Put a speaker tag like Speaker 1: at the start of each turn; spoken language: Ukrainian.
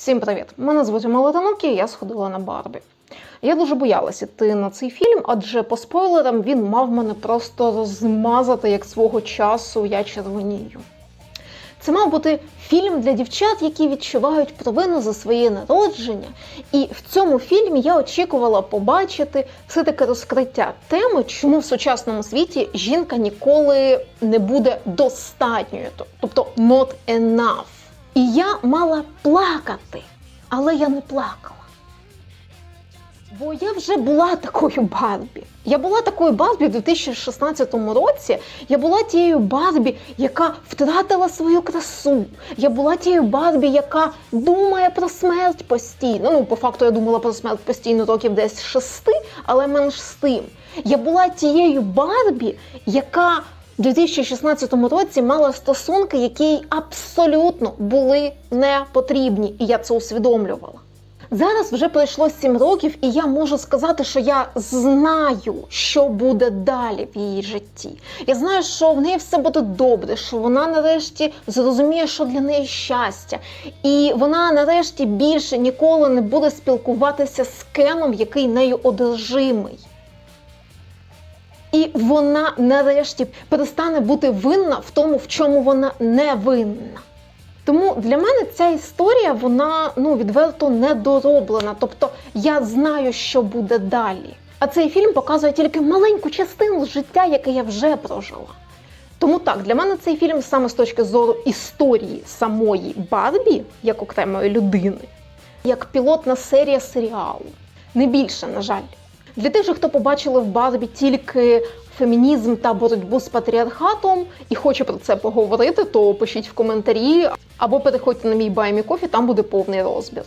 Speaker 1: Всім привіт! Мене звуть Мала і я сходила на Барбі. Я дуже боялася йти на цей фільм, адже по спойлерам він мав мене просто розмазати, як свого часу я червонію. Це мав бути фільм для дівчат, які відчувають провину за своє народження. І в цьому фільмі я очікувала побачити все таке розкриття теми, чому в сучасному світі жінка ніколи не буде достатньою, тобто not enough. І я мала плакати, але я не плакала. Бо я вже була такою Барбі. Я була такою Барбі в 2016 році. Я була тією Барбі, яка втратила свою красу. Я була тією Барбі, яка думає про смерть постійно. Ну, по факту, я думала про смерть постійно років десь шести, але менш з тим. Я була тією Барбі, яка у 2016 році мала стосунки, які абсолютно були не потрібні, і я це усвідомлювала. Зараз вже пройшло 7 років, і я можу сказати, що я знаю, що буде далі в її житті. Я знаю, що в неї все буде добре, що вона нарешті зрозуміє, що для неї щастя, і вона нарешті більше ніколи не буде спілкуватися з Кеном, який нею одержимий. І вона нарешті перестане бути винна в тому, в чому вона не винна. Тому для мене ця історія вона ну відверто недороблена. Тобто я знаю, що буде далі. А цей фільм показує тільки маленьку частину життя, яке я вже прожила. Тому так, для мене цей фільм саме з точки зору історії самої Барбі, як окремої людини, як пілотна серія серіалу. Не більше, на жаль. Для тих, же, хто побачили в Барбі тільки фемінізм та боротьбу з патріархатом і хоче про це поговорити, то пишіть в коментарі або переходьте на мій Баймі Кофі, там буде повний розбір.